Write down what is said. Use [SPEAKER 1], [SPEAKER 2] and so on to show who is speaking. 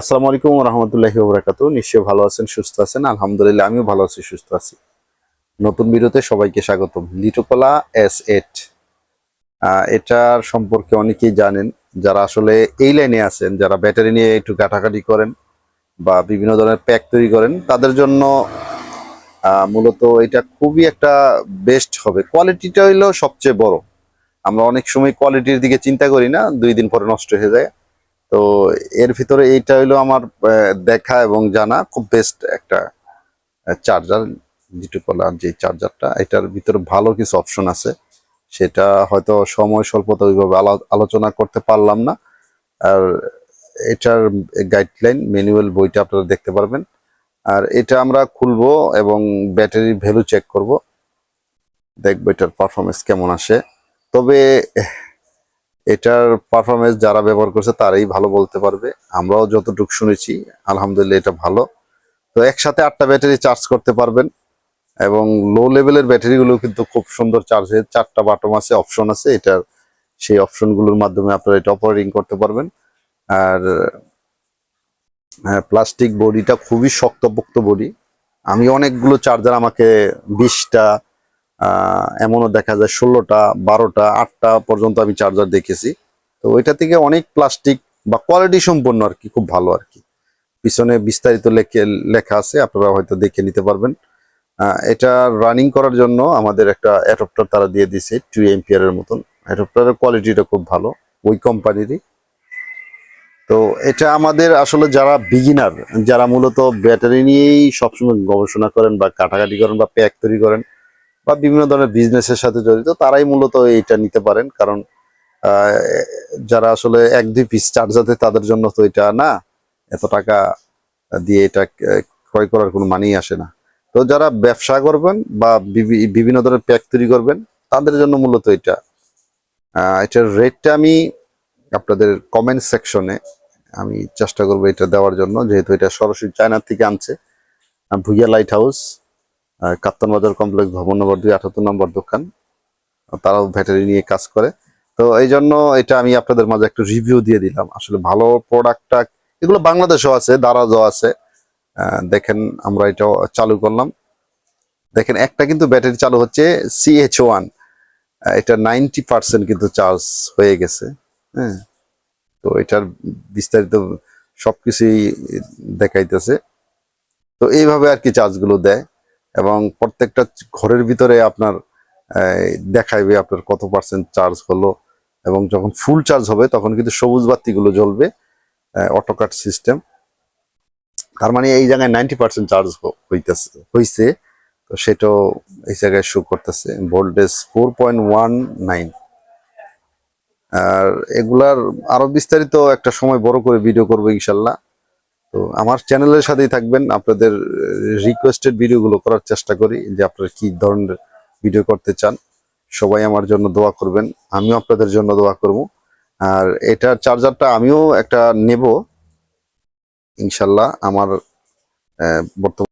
[SPEAKER 1] আসসালামু আলাইকুম রহমতুল্লাহি বরাকাত নিশ্চয়ই ভালো আছেন, সুস্থ আছেন। আলহামদুলিল্লাহ, আমিও ভালো আছি, সুস্থ আছি। নতুন ভিডিওতে সবাইকে স্বাগতম। লিটোকলা এস এইট এটার সম্পর্কে অনেকেই জানেন। যারা আসলে এই লাইনে আছেন, যারা ব্যাটারি নিয়ে একটু কাটাকাটি করেন বা বিভিন্ন ধরনের প্যাক তৈরি করেন, তাদের জন্য মূলত এটা খুবই একটা বেস্ট হবে। কোয়ালিটিটা হইল সবচেয়ে বড়। আমরা অনেক সময় কোয়ালিটির দিকে চিন্তা করি না, দুই দিন পরে নষ্ট হয়ে যায়। তো এর ভিতরে এইটা হইল আমার দেখা এবং জানা, খুব বেস্ট একটা চার্জার জিটুকলার যে চার্জারটা এটার ভিতরে ভালো কিছু অপশন আছে। সেটা হয়তো সময় স্বল্পতা ওইভাবে আলো- আলোচনা করতে পারলাম না। আর এটার গাইডলাইন ম্যানুয়াল বইটা আপনারা দেখতে পারবেন। আর এটা আমরা খুলবো এবং ব্যাটারির ভ্যালু চেক করব। দেখব এটার পারফরমেন্স কেমন আসে। তবে এটার পারফরমেন্স যারা ব্যবহার করছে তারাই ভালো বলতে পারবে। আমরাও যতটুকু শুনেছি, আলহামদুলিল্লাহ এটা ভালো। তো একসাথে আটটা ব্যাটারি চার্জ করতে পারবেন এবং লো লেভেলের ব্যাটারিগুলো কিন্তু খুব সুন্দর চার্জ হয়ে চারটা বাটম আছে অপশন আছে। এটার সেই অপশনগুলোর মাধ্যমে আপনারা এটা অপারেটিং করতে পারবেন। আর প্লাস্টিক বডিটা খুবই শক্তপোক্ত বডি আমি অনেকগুলো চার্জার আমাকে বিশটা এমনও দেখা যায় ষোলোটা, বারোটা, আটটা পর্যন্ত আমি চার্জার দেখেছি। তো ওইটা থেকে অনেক প্লাস্টিক বা কোয়ালিটি সম্পন্ন আর কি, খুব ভালো আর কি। পিছনে বিস্তারিত লেখে, লেখা আছে, আপনারা হয়তো দেখে নিতে পারবেন। এটা রানিং করার জন্য আমাদের একটা অ্যাডপ্টার তারা দিয়ে দিয়েছে টু এমপিয়ার এর মতন। অ্যাডপ্টারের কোয়ালিটিটা খুব ভালো, ওই কোম্পানিরই তো এটা আমাদের আসলে যারা বিগিনার যারা মূলত ব্যাটারি নিয়েই সবসময় গবেষণা করেন বা কাটাকাটি করেন বা প্যাক তৈরি করেন বা বিভিন্ন ধরনের বিজনেসের সাথে জড়িত, তারাই মূলত এইটা নিতে পারেন। কারণ যারা আসলে এক, দুই পিস চার্জাতে তাদের জন্য তো এটা না, এত টাকা দিয়ে এটা ক্রয় করার কোনো মানেই আসে না। তো যারা ব্যবসা করবেন বা বিভি- বিভিন্ন ধরনের প্যাক তৈরি করবেন, তাদের জন্য মূলত এটা। এটার রেটটা আমি আপনাদের কমেন্ট সেকশনে আমি চেষ্টা করব এটা দেওয়ার জন্য, যেহেতু এটা সরাসরি চায়নার থেকে আনছে ভুইয়া লাইট হাউস কাপ্তান বাজার কমপ্লেক্স ভবন নম্বর দুই আঠাত্তর নম্বর দোকান। তারাও ব্যাটারি নিয়ে কাজ করে। তো এই জন্য এটা আমি আপনাদের মাঝে একটা রিভিউ দিয়ে দিলাম। আসলে ভালো প্রোডাক্টটা এগুলো বাংলাদেশও আছে, দারাজও আছে। দেখেন আমরা এটা চালু করলাম। দেখেন একটা কিন্তু ব্যাটারি চালু হচ্ছে সিএইচ ওয়ান এটা নাইনটি পার্সেন্ট কিন্তু চার্জ হয়ে গেছে। হ্যাঁ। তো এটার বিস্তারিত সব কিছুই দেখাইতেছে। তো এইভাবে আর কি চার্জগুলো দেয়। এবং প্রত্যেকটা ঘরের ভিতরে আপনার দেখাইবে আপনার কত পার্সেন্ট চার্জ হলো এবং যখন ফুল চার্জ হবে তখন কিন্তু সবুজ বাতিগুলো জ্বলবে অটোকাট সিস্টেম তার মানে এই জায়গায় নাইনটি পার্সেন্ট চার্জ হইতেছে, হইছে। তো সেটাও এই জায়গায় শো করতেছে voltage four point one nine আর এগুলার আরও বিস্তারিত একটা সময় বড় করে ভিডিও করব ইনশাল্লাহ। তো আমার চ্যানেলের সাথেই থাকবেন। আপনাদের রিকোয়েস্টেড ভিডিওগুলো করার চেষ্টা করি যে আপনারা কি ধরনের ভিডিও করতে চান। সবাই আমার জন্য দোয়া করবেন। আমিও আপনাদের জন্য দোয়া করব। আর এটা চার্জারটা আমিও একটা নেব। ইনশাল্লাহ আমার বর্তমান